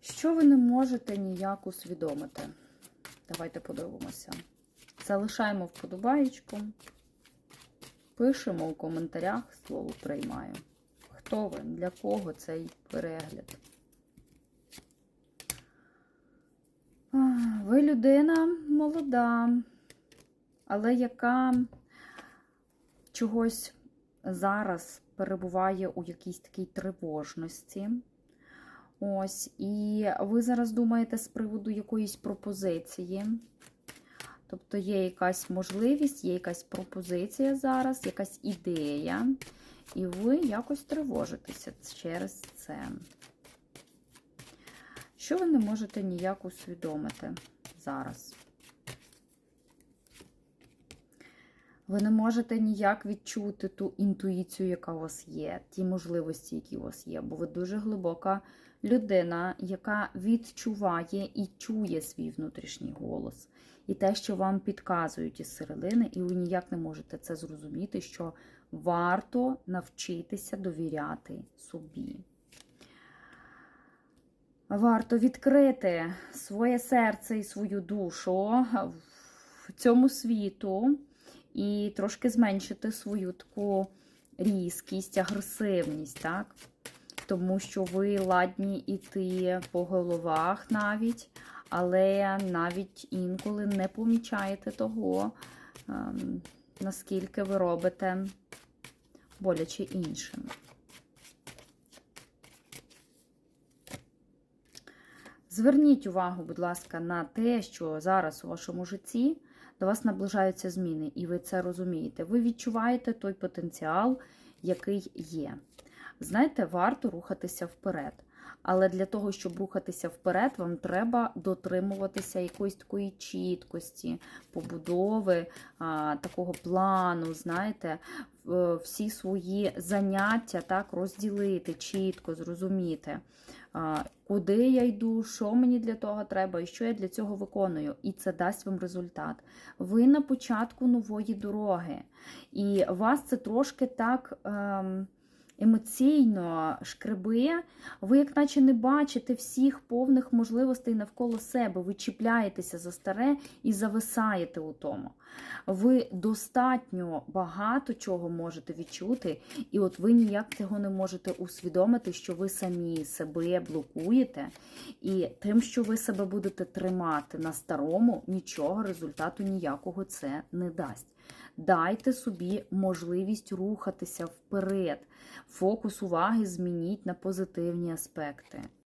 Що ви не можете ніяк усвідомити? Давайте подивимося. Залишаємо вподобаєчку. Пишемо у коментарях слово приймаю. Хто ви? Для кого цей перегляд? Ви людина молода, але яка чогось зараз перебуває у якійсь такій тривожності. Ось, і ви зараз думаєте з приводу якоїсь пропозиції. Тобто є якась можливість, є якась пропозиція зараз, якась ідея, і ви якось тривожитеся через це. Що ви не можете ніяк усвідомити зараз? Ви не можете ніяк відчути ту інтуїцію, яка у вас є, ті можливості, які у вас є, бо ви дуже глибока людина, яка відчуває і чує свій внутрішній голос. І те, що вам підказують із середини, і ви ніяк не можете це зрозуміти, що варто навчитися довіряти собі. Варто відкрити своє серце і свою душу в цьому світу і трошки зменшити свою таку різкість, агресивність, так? Тому що ви ладні йти по головах навіть, але навіть інколи не помічаєте того, ем, наскільки ви робите боляче іншим. Зверніть увагу, будь ласка, на те, що зараз у вашому житті до вас наближаються зміни, і ви це розумієте. Ви відчуваєте той потенціал, який є. Знаєте, варто рухатися вперед. Але для того, щоб рухатися вперед, вам треба дотримуватися якоїсь такої чіткості, побудови, такого плану, знаєте, всі свої заняття так, розділити чітко, зрозуміти, куди я йду, що мені для того треба і що я для цього виконую. І це дасть вам результат. Ви на початку нової дороги. І вас це трошки так. Ем, емоційно шкребе, ви, як наче, не бачите всіх повних можливостей навколо себе. Ви чіпляєтеся за старе і зависаєте у тому. Ви достатньо багато чого можете відчути, і от ви ніяк цього не можете усвідомити, що ви самі себе блокуєте, і тим, що ви себе будете тримати на старому, нічого результату ніякого це не дасть. Дайте собі можливість рухатися вперед. Фокус уваги змініть на позитивні аспекти.